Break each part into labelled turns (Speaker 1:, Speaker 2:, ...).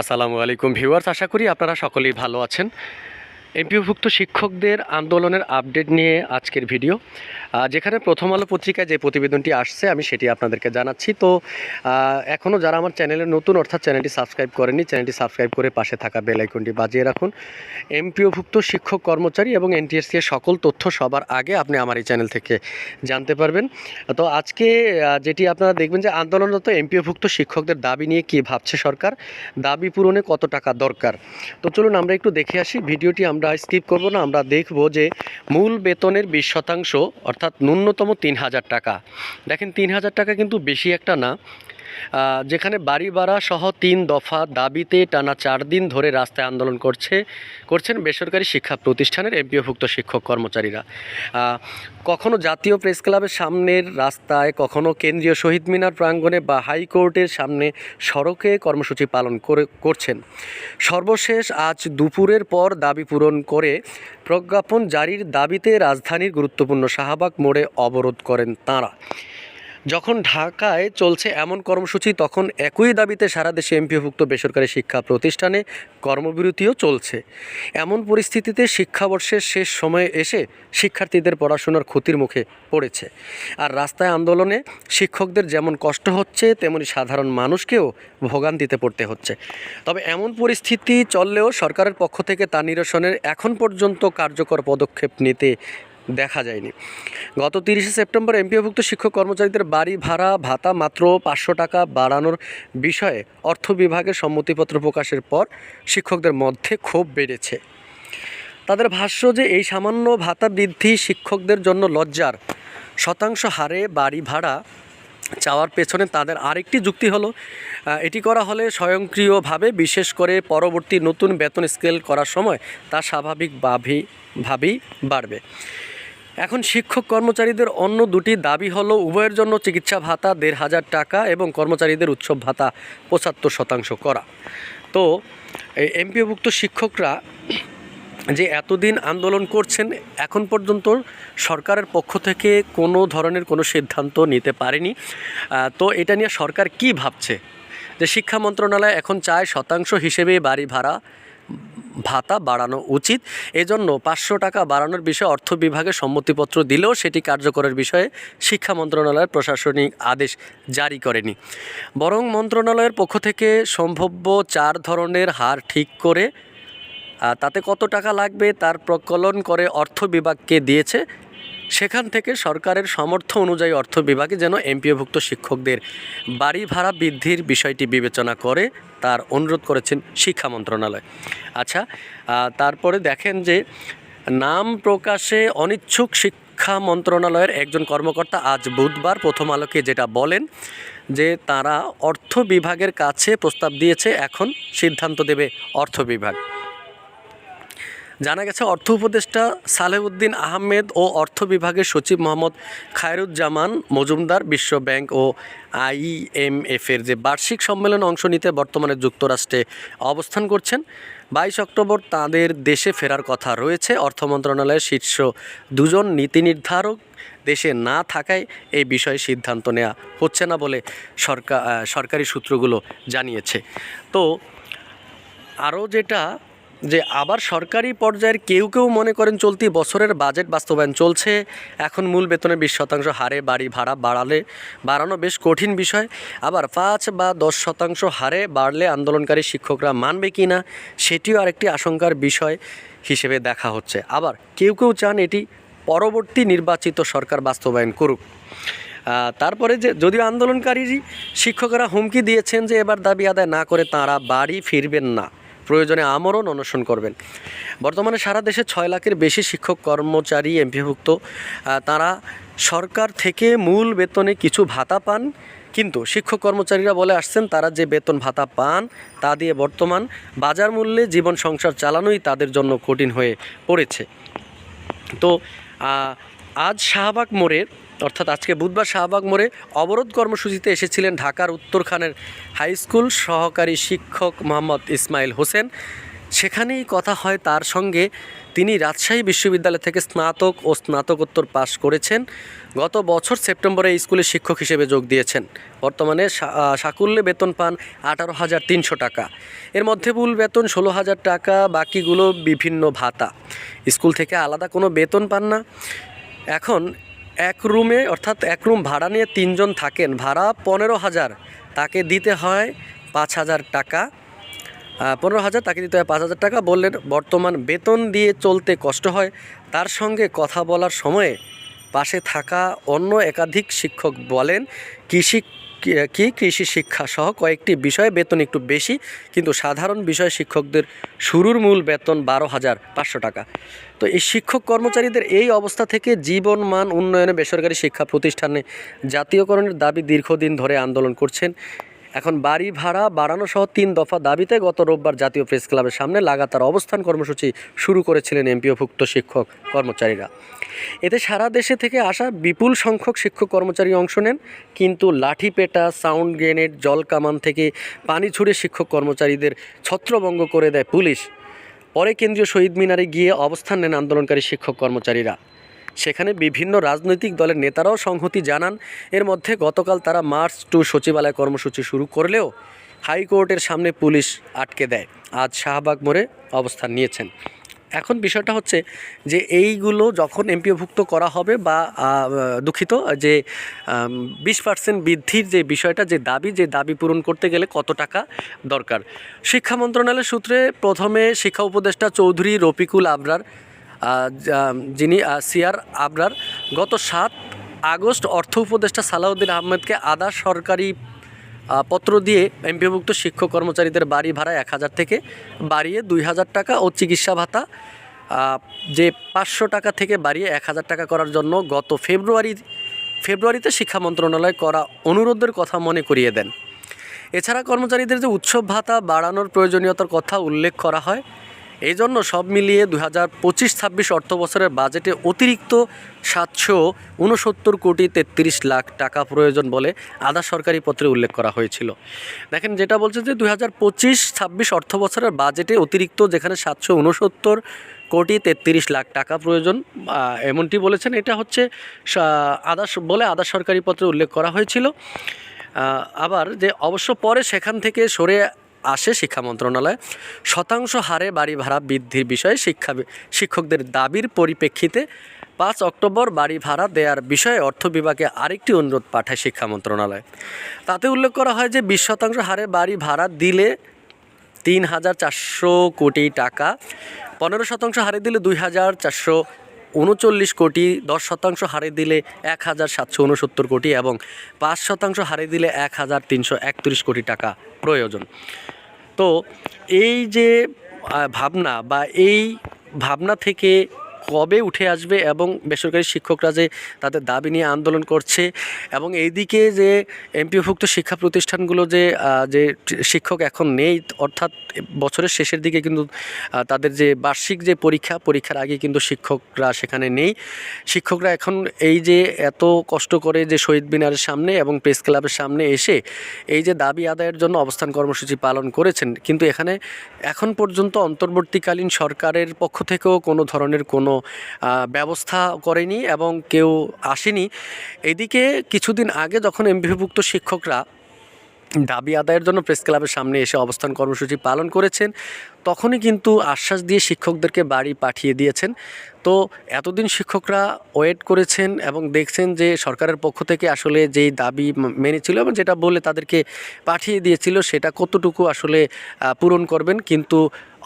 Speaker 1: আসসালামু আলাইকুম ভিউয়ার্স আশা করি আপনারা সকলেই ভালো আছেন। এমপিওভুক্ত শিক্ষকদের আন্দোলনের আপডেট নিয়ে আজকের ভিডিও। যেখানে প্রথম আলো পত্রিকায় যে প্রতিবেদনটি আসছে, আমি সেটি আপনাদেরকে জানাচ্ছি। তো এখনও যারা আমার চ্যানেলে নতুন, অর্থাৎ চ্যানেলটি সাবস্ক্রাইব করেনি চ্যানেলটি সাবস্ক্রাইব করে পাশে থাকা বেল আইকনটি বাজিয়ে রাখুন। এমপিওভুক্ত শিক্ষক কর্মচারী এবং এনটিএসসি এর সকল তথ্য সবার আগে আপনি আমার এই চ্যানেল থেকে জানতে পারবেন। তো, আজকে যেটি আপনারা দেখবেন যে আন্দোলনরত এমপিওভুক্ত শিক্ষকদের দাবি নিয়ে কী ভাবছে সরকার, দাবি পূরণে কত টাকা দরকার। তো, চলুন আমরা একটু দেখে আসি, ভিডিওটি আমরা স্কিপ করব না, আমরা দেখব যে মূল বেতনের বিশ শতাংশ, অর্থাৎ ন্যূনতম তিন হাজার টাকা। দেখেন তিন হাজার টাকা কিন্তু বেশি একটা না যেখানে বাড়ি ভাড়া সহ তিন দফা দাবিতে টানা চার দিন ধরে রাস্তায় আন্দোলন করছে, করছেন বেসরকারি শিক্ষা প্রতিষ্ঠানের এমপিওভুক্ত শিক্ষক কর্মচারীরা। কখনো জাতীয় প্রেস ক্লাবের সামনের রাস্তায়, কখনো কেন্দ্রীয় শহীদ মিনার প্রাঙ্গণে বা হাইকোর্টের সামনে সড়কে কর্মসূচি পালন করে, করছেন। সর্বশেষ আজ দুপুরের পর দাবি পূরণ করে প্রজ্ঞাপন জারির দাবিতে রাজধানীর গুরুত্বপূর্ণ শাহবাগ মোড়ে অবরোধ করেন তাঁরা। যখন ঢাকায় চলছে এমন কর্মসূচি, তখন একই দাবিতে সারা দেশে এমপিওভুক্ত বেসরকারি শিক্ষা প্রতিষ্ঠানে কর্মবিরতিও চলছে। এমন পরিস্থিতিতে শিক্ষাবর্ষের শেষ সময়ে এসে শিক্ষার্থীদের পড়াশোনার ক্ষতির মুখে পড়েছে। আর রাস্তায় আন্দোলনে শিক্ষকদের যেমন কষ্ট হচ্ছে, তেমনি সাধারণ মানুষকেও ভোগান্তিতে পড়তে হচ্ছে। তবে এমন পরিস্থিতি চললেও সরকারের পক্ষ থেকে তা নিরসনের এখন পর্যন্ত কার্যকর পদক্ষেপ নিতে দেখা যায়নি। গত তিরিশে সেপ্টেম্বর এমপিওভুক্ত শিক্ষক কর্মচারীদের বাড়ি ভাড়া ভাতা মাত্র পাঁচশো টাকা বাড়ানোর বিষয়ে অর্থ বিভাগের সম্মতিপত্র প্রকাশের পর শিক্ষকদের মধ্যে ক্ষোভ বেড়েছে। তাদের ভাষ্য যে এই সামান্য ভাতা বৃদ্ধি শিক্ষকদের জন্য লজ্জার শতাংশ হারে বাড়ি ভাড়া চাওয়ার পেছনে তাদের আরেকটি যুক্তি হলো এটি করা হলে স্বয়ংক্রিয়ভাবে বিশেষ করে পরবর্তী নতুন বেতন স্কেল করার সময় তা স্বাভাবিকভাবেই ভাবেই বাড়বে। এখন শিক্ষক কর্মচারীদের অন্য দুটি দাবি হলো, উভয়ের জন্য চিকিৎসা ভাতা দেড় হাজার টাকা এবং কর্মচারীদের উৎসব ভাতা পঁচাত্তর শতাংশ করা। তো এমপিওভুক্ত শিক্ষকরা যে এতদিন আন্দোলন করছেন, এখন পর্যন্ত সরকারের পক্ষ থেকে কোনো ধরনের কোনো সিদ্ধান্ত নিতে পারেনি। তো এটা নিয়ে সরকার কি ভাবছে? যে শিক্ষা মন্ত্রণালয় এখন চায় শতাংশ হিসেবে বাড়ি ভাড়া ভাতা বাড়ানো উচিত। এজন্য পাঁচশো টাকা বাড়ানোর বিষয়ে অর্থ বিভাগে সম্মতিপত্র দিলেও সেটি কার্যকরের বিষয়ে শিক্ষা মন্ত্রণালয়ের প্রশাসনিক আদেশ জারি করেনি। বরং মন্ত্রণালয়ের পক্ষ থেকে সম্ভাব্য চার ধরনের হার ঠিক করে তাতে কত টাকা লাগবে তার প্রকলন করে অর্থ বিভাগকে দিয়েছে সেখান থেকে সরকারের সমর্থ অনুযায়ী অর্থ বিভাগে যেন এমপিওভুক্ত শিক্ষকদের বাড়ি ভাড়া বৃদ্ধির বিষয়টি বিবেচনা করে তার অনুরোধ করেছেন শিক্ষা মন্ত্রণালয়। আচ্ছা তারপরে দেখেন যে নাম প্রকাশে অনিচ্ছুক শিক্ষা মন্ত্রণালয়ের একজন কর্মকর্তা আজ বুধবার প্রথম আলোকে যেটা বলেন যে তারা অর্থ বিভাগের কাছে প্রস্তাব দিয়েছে, এখন সিদ্ধান্ত দেবে অর্থ বিভাগ। জানা গেছে, অর্থ উপদেষ্টা সালেউদ্দিন আহমেদ ও অর্থ বিভাগের সচিব মোহাম্মদ খায়রুজ্জামান মজুমদার বিশ্ব ব্যাংক ও আইএমএফের যে বার্ষিক সম্মেলনে অংশ নিতে বর্তমানে যুক্তরাষ্ট্রে অবস্থান করছেন। বাইশ অক্টোবর তাদের দেশে ফেরার কথা রয়েছে। অর্থ মন্ত্রণালয়ের শীর্ষ দুজন নীতি নির্ধারক দেশে না থাকায় এই বিষয়ে সিদ্ধান্ত নেওয়া হচ্ছে না বলে সরকার সরকারি সূত্রগুলো জানিয়েছে। তো আরও যেটা যে আবার সরকারি পর্যায়ের কেউ কেউ মনে করেন চলতি বছরের বাজেট বাস্তবায়ন চলছে। এখন মূল বেতনের বিশ শতাংশ হারে বাড়ি ভাড়া বাড়ালে বাড়ানো বেশ কঠিন বিষয়। আবার পাঁচ বা দশ শতাংশ হারে বাড়লে আন্দোলনকারী শিক্ষকরা মানবে কি না, সেটিও আরেকটি আশঙ্কার বিষয় হিসেবে দেখা হচ্ছে। আবার কেউ কেউ চান এটি পরবর্তী নির্বাচিত সরকার বাস্তবায়ন করুক। তারপরে যে যদিও আন্দোলনকারী শিক্ষকরা হুমকি দিয়েছেন যে এবার দাবি আদায় না করে তাঁরা বাড়ি ফিরবেন না। প্রয়োজনে আমরণ অনশন করবেন। বর্তমানে সারা দেশে ছয় লাখের বেশি শিক্ষক, কর্মচারী, এমপিভুক্ত তারা সরকার থেকে মূল বেতনে কিছু ভাতা পান, কিন্তু শিক্ষক কর্মচারীরা বলে আসছেন, তারা যে বেতন ভাতা পান, তা দিয়ে বর্তমান বাজার মূল্যে জীবন সংসার চালানোই তাদের জন্য কঠিন হয়ে পড়েছে। তো আজ শাহবাগ মোড়ে অর্থাৎ আজকে বুধবার শাহবাগ মোড়ে অবরোধ কর্মসূচিতে এসেছিলেন ঢাকার উত্তরখানের হাই স্কুল সহকারী শিক্ষক মোহাম্মদ ইসমাইল হোসেন। সেখানেই কথা হয় তার সঙ্গে। তিনি রাজশাহী বিশ্ববিদ্যালয় থেকে স্নাতক ও স্নাতকোত্তর পাশ করেছেন। গত বছর সেপ্টেম্বরে স্কুলে শিক্ষক হিসেবে যোগ দিয়েছেন। বর্তমানে সাকুল্যে বেতন পান আঠারো হাজার তিনশো টাকা। এর মধ্যে মূল বেতন ষোলো হাজার টাকা, বাকিগুলো বিভিন্ন ভাতা। স্কুল থেকে আলাদা কোনো বেতন পান না। এখন এক রুমে, অর্থাৎ এক রুম ভাড়া নিয়ে তিনজন থাকেন। ভাড়া পনেরো হাজার, তাকে দিতে হয় পাঁচ হাজার টাকা। পনেরো হাজার, তাকে দিতে হয় পাঁচ হাজার টাকা। বললেন, বর্তমান বেতন দিয়ে চলতে কষ্ট হয়। তার সঙ্গে কথা বলার সময়ে পাশে থাকা অন্য একাধিক শিক্ষক বলেন, কৃষি কি কৃষি শিক্ষা সহ কয়েকটি বিষয়ে বেতন একটু বেশি, কিন্তু সাধারণ বিষয় শিক্ষকদের শুরুর মূল বেতন বারো হাজার পাঁচশো টাকা। তো এই শিক্ষক কর্মচারীদের এই অবস্থা থেকে জীবন মান উন্নয়নে বেসরকারি শিক্ষা প্রতিষ্ঠানে জাতীয়করণের দাবি দীর্ঘদিন ধরে আন্দোলন করছেন। এখন বাড়ি ভাড়া বাড়ানো সহ তিন দফা দাবিতে গত রোববার জাতীয় প্রেস ক্লাবের সামনে লাগাতার অবস্থান কর্মসূচি শুরু করেছিলেন এমপিওভুক্ত শিক্ষক কর্মচারীরা। এতে সারা দেশে থেকে আসা বিপুল সংখ্যক শিক্ষক কর্মচারী অংশ নেন, কিন্তু লাঠিপেটা সাউন্ড গ্রেনেড, জল কামান থেকে পানি ছুড়ে শিক্ষক কর্মচারীদের ছত্রভঙ্গ করে দেয় পুলিশ। পরে কেন্দ্রীয় শহীদ মিনারে গিয়ে অবস্থান নেন আন্দোলনকারী শিক্ষক কর্মচারীরা। সেখানে বিভিন্ন রাজনৈতিক দলের নেতারাও সংহতি জানান। এর মধ্যে গতকাল তারা মার্চ টু সচিবালয় কর্মসূচি শুরু করলেও হাইকোর্টের সামনে পুলিশ আটকে দেয়। আজ শাহবাগ মোড়ে অবস্থান নিয়েছেন। এখন বিষয়টা হচ্ছে যে এইগুলো যখন এমপিওভুক্ত করা হবে বা দুঃখিত যে বিশ পার্সেন্ট বৃদ্ধির যে বিষয়টা, যে দাবি যে দাবি পূরণ করতে গেলে কত টাকা দরকার? শিক্ষা মন্ত্রণালয়ের সূত্রে প্রথমে শিক্ষা উপদেষ্টা চৌধুরী রফিকুল আবরার যিনি সিয়ার আবরার, গত সাত আগস্ট অর্থ উপদেষ্টা সালাউদ্দিন আহমেদকে আদা সরকারি পত্র দিয়ে এমপিভুক্ত শিক্ষক কর্মচারীদের বাড়ি ভাড়া এক হাজার থেকে বাড়িয়ে দুই হাজার টাকা ও চিকিৎসা ভাতা যে পাঁচশো টাকা থেকে বাড়িয়ে এক হাজার টাকা করার জন্য গত ফেব্রুয়ারি, ফেব্রুয়ারিতে শিক্ষা মন্ত্রণালয় করা অনুরোধের কথা মনে করিয়ে দেন। এছাড়া কর্মচারীদের যে উৎসব ভাতা বাড়ানোর প্রয়োজনীয়তার কথা উল্লেখ করা হয় এই জন্য সব মিলিয়ে দু হাজার পঁচিশ ছাব্বিশ অর্থ বছরের বাজেটে অতিরিক্ত সাতশো উনসত্তর কোটি তেত্রিশ লাখ টাকা প্রয়োজন বলে আধা সরকারি পত্রে উল্লেখ করা হয়েছিল। দেখেন, যেটা বলছে যে দু হাজার পঁচিশ ছাব্বিশ অর্থ বছরের বাজেটে অতিরিক্ত যেখানে সাতশো উনসত্তর কোটি তেত্রিশ লাখ টাকা প্রয়োজন এমনটি বলেছেন। এটা হচ্ছে সা- আধা স- বলে আধা সরকারি পত্রে উল্লেখ করা হয়েছিল। আবার যে অবশ্য পরে সেখান থেকে সরে আসে শিক্ষা মন্ত্রণালয়। শতাংশ হারে বাড়ি ভাড়া বৃদ্ধির বিষয়ে শিক্ষা শিক্ষকদের দাবির পরিপ্রেক্ষিতে পাঁচ অক্টোবর বাড়ি ভাড়া দেওয়ার বিষয়ে অর্থ বিভাগে আরেকটি অনুরোধ পাঠায় শিক্ষা মন্ত্রণালয়। তাতে উল্লেখ করা হয় যে বিশ শতাংশ হারে বাড়ি ভাড়া দিলে তিন হাজার চারশো কোটি টাকা, পনেরো শতাংশ হারে দিলে দুই হাজার চারশো উনচল্লিশ কোটি, দশ শতাংশ হারে দিলে এক হাজার সাতশো উনসত্তর কোটি এবং পাঁচ শতাংশ হারে দিলে এক হাজার তিনশো একত্রিশ কোটি টাকা। প্রয়োজন। তো এই যে ভাবনা বা এই ভাবনা থেকে কবে উঠে আসবে এবং বেসরকারি শিক্ষকরা যে তাদের দাবি নিয়ে আন্দোলন করছে এবং এইদিকে যে এমপিওভুক্ত শিক্ষা প্রতিষ্ঠানগুলো যে যে শিক্ষক এখন নেই, অর্থাৎ বছরের শেষের দিকে কিন্তু তাদের যে বার্ষিক যে পরীক্ষা, পরীক্ষার আগে কিন্তু শিক্ষকরা সেখানে নেই। শিক্ষকরা এখন এই যে এত কষ্ট করে যে শহীদ মিনারের সামনে এবং প্রেস ক্লাবের সামনে এসে এই যে দাবি আদায়ের জন্য অবস্থান কর্মসূচি পালন করেছেন, কিন্তু এখানে এখন পর্যন্ত অন্তর্বর্তীকালীন সরকারের পক্ষ থেকেও কোনো ধরনের কোনো আহ, ব্যবস্থা করেনি এবং কেউ আসেনি। এদিকে কিছুদিন আগে যখন এমপিভুক্ত শিক্ষকরা দাবি আদায়ের জন্য প্রেস ক্লাবের সামনে এসে অবস্থান কর্মসূচি পালন করেছেন তখনই কিন্তু আশ্বাস দিয়ে শিক্ষকদেরকে বাড়ি পাঠিয়ে দিয়েছেন। তো এতদিন শিক্ষকরা ওয়েট করেছেন এবং দেখছেন যে সরকারের পক্ষ থেকে আসলে যেই দাবি মেনেছিল এবং যেটা বলে তাদেরকে পাঠিয়ে দিয়েছিল সেটা কতটুকু আসলে পূরণ করবেন। কিন্তু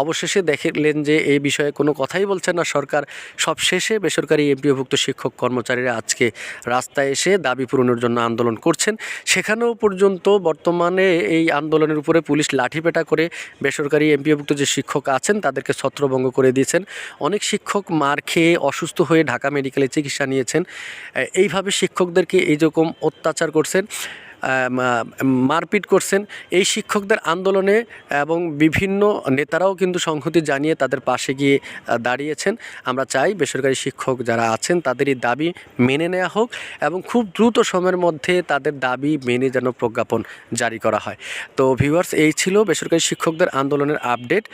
Speaker 1: অবশেষে দেখলেন যে এই বিষয়ে কোনো কথাই বলছেন না সরকার। সবশেষে বেসরকারি এমপিওভুক্ত শিক্ষক কর্মচারীরা আজকে রাস্তায় এসে দাবি পূরণের জন্য আন্দোলন করছেন। সেখানেও পর্যন্ত বর্তমানে এই আন্দোলনের উপরে পুলিশ লাঠিপেটা করে বেসরকারি এমপিওভুক্ত যে শিক্ষক আছেন তাদেরকে ছত্রভঙ্গ করে দিয়েছেন। অনেক শিক্ষক মার খেয়ে অসুস্থ হয়ে ঢাকা মেডিকেলে চিকিৎসা নিয়েছেন। এইভাবে শিক্ষকদেরকে এই রকম অত্যাচার করছেন। মারপিট করছেন। এই শিক্ষকদের আন্দোলনে এবং বিভিন্ন নেতারাও কিন্তু সংহতি জানিয়ে তাদের পাশে গিয়ে দাঁড়িয়েছেন। আমরা চাই বেসরকারি শিক্ষক যারা আছেন তাদের এই দাবি মেনে নেওয়া হোক এবং খুব দ্রুত সময়ের মধ্যে তাদের দাবি মেনে যেন প্রজ্ঞাপন জারি করা হয়। তো ভিউয়ার্স এই ছিল বেসরকারি শিক্ষকদের আন্দোলনের আপডেট।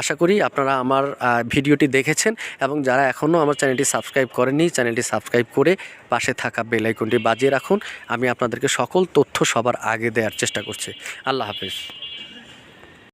Speaker 1: আশা করি আপনারা আমার ভিডিওটি দেখেছেন এবং যারা এখনও আমার চ্যানেলটি সাবস্ক্রাইব করেননি, চ্যানেলটি সাবস্ক্রাইব করে পাশে থাকা বেল আইকনটি বাজিয়ে রাখুন। আমি আপনাদেরকে সকল তথ্য সবার আগে দেওয়ার চেষ্টা করছি। আল্লাহ হাফিজ।